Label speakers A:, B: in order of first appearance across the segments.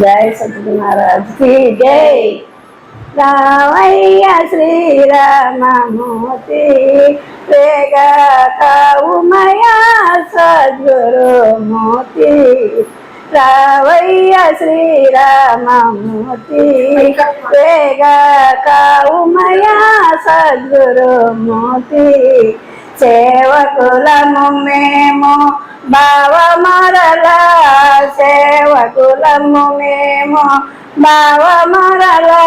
A: జై సత్యనారాయణ శ్రీ జై. రామయ్య శ్రీరామమూర్తి వేగ సద్గురుమూర్తి. రావయ్య శ్రీరామమూర్తి వేగ సద్గురుమూర్తి. సేవకులము మేము భావ మరలా సేవకులము మేము భావ మరలా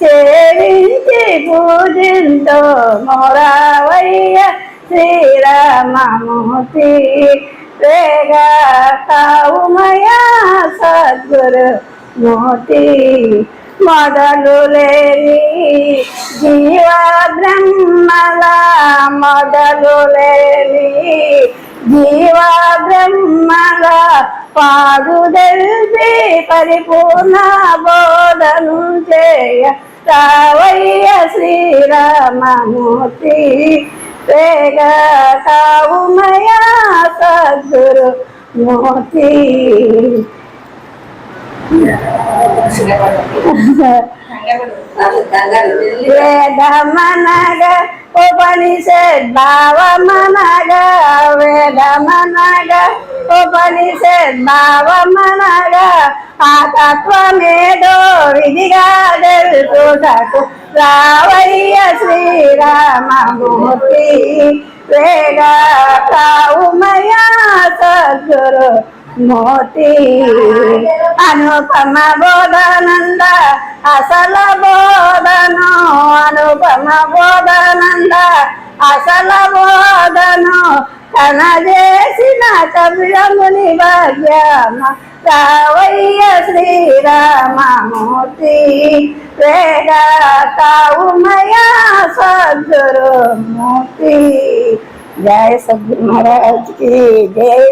A: చేరించి పూజింతో మొరావయ్య శ్రీరామమూర్తి. వేగ కావుమయా సద్గురు మూర్తి. మొదలు లేని జీవ బ్రహ్మల మొదలు లేని జీవ బ్రహ్మల పాడు తెలిసి పరిపూర్ణ బోధను చేయ రావయ్య శ్రీరామమూర్తి. వేగ తావుమయా సద్గురు మూర్తి. ವೇದ ಮನಗ ಉಪನಿಷೇದ್ ಭಾವ ಮನಗ ವೇದ ಮನಗ ಉಪನಿಷೇದ್ ಭಾವ ಮನಗ ಆ ತತ್ವಮೇದೋ ವಿಧಿಗಾದಲ್ ತೋಟಕು ರಾವಯ್ಯ ಶ್ರೀರಾಮ ಮೂರ್ತಿ ವೇಗ ಕಾವುಮಯ ಸದ್ಗುರು ಮೋತಿ అనుపమ బోధనంద అసల బోధను అనుపమ బోధనంద అసల బోధను తన చేసిన కవిరముని భాగ్యమ రావయ్య శ్రీరామమూర్తి వేగ కావుమయా సద్గురు మూర్తి జయ సద్గురు మహారాజ్కి జై.